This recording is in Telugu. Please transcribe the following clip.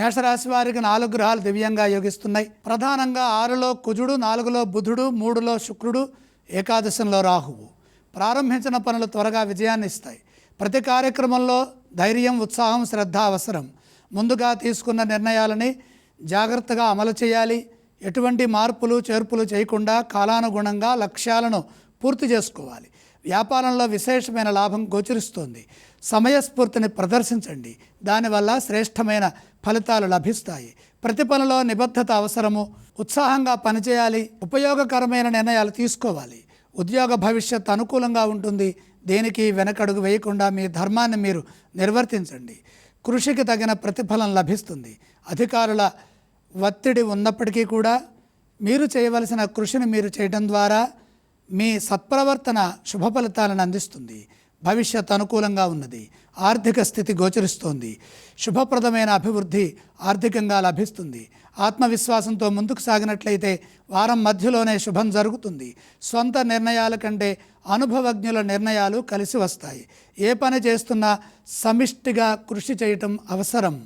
మేషరాశి వారికి నాలుగు గ్రహాలు దివ్యంగా యోగిస్తున్నాయి. ప్రధానంగా ఆరులో కుజుడు నాలుగులో బుధుడు మూడులో శుక్రుడు ఏకాదశంలో రాహువు. ప్రారంభించిన పనులు త్వరగా విజయాన్ని ఇస్తాయి. ప్రతి కార్యక్రమంలో ధైర్యం ఉత్సాహం శ్రద్ధ అవసరం. ముందుగా తీసుకున్న నిర్ణయాలని జాగ్రత్తగా అమలు చేయాలి. ఎటువంటి మార్పులు చేర్పులు చేయకుండా కాలానుగుణంగా లక్ష్యాలను పూర్తి చేసుకోవాలి. వ్యాపారంలో విశేషమైన లాభం గోచరిస్తోంది. సమయస్ఫూర్తిని ప్రదర్శించండి. దానివల్ల శ్రేష్టమైన ఫలితాలు లభిస్తాయి. ప్రతి పనిలో నిబద్ధత అవసరము. ఉత్సాహంగా పనిచేయాలి. ఉపయోగకరమైన నిర్ణయాలు తీసుకోవాలి. ఉద్యోగ భవిష్యత్ అనుకూలంగా ఉంటుంది. దేనికి వెనకడుగు వేయకుండా మీ ధర్మాన్ని మీరు నిర్వర్తించండి. కృషికి తగిన ప్రతిఫలం లభిస్తుంది. అధికారుల ఒత్తిడి ఉన్నప్పటికీ కూడా మీరు చేయవలసిన కృషిని మీరు చేయడం ద్వారా మీ సత్ప్రవర్తన శుభ ఫలితాలను అందిస్తుంది. భవిష్యత్ అనుకూలంగా ఉన్నది. ఆర్థిక స్థితి గోచరిస్తోంది. శుభప్రదమైన అభివృద్ధి ఆర్థికంగా లభిస్తుంది. ఆత్మవిశ్వాసంతో ముందుకు సాగినట్లయితే వారం మధ్యలోనే శుభం జరుగుతుంది. సొంత నిర్ణయాల కంటే అనుభవజ్ఞుల నిర్ణయాలు కలిసి వస్తాయి. ఏ పని చేస్తున్నా సమిష్టిగా కృషి చేయటం అవసరం.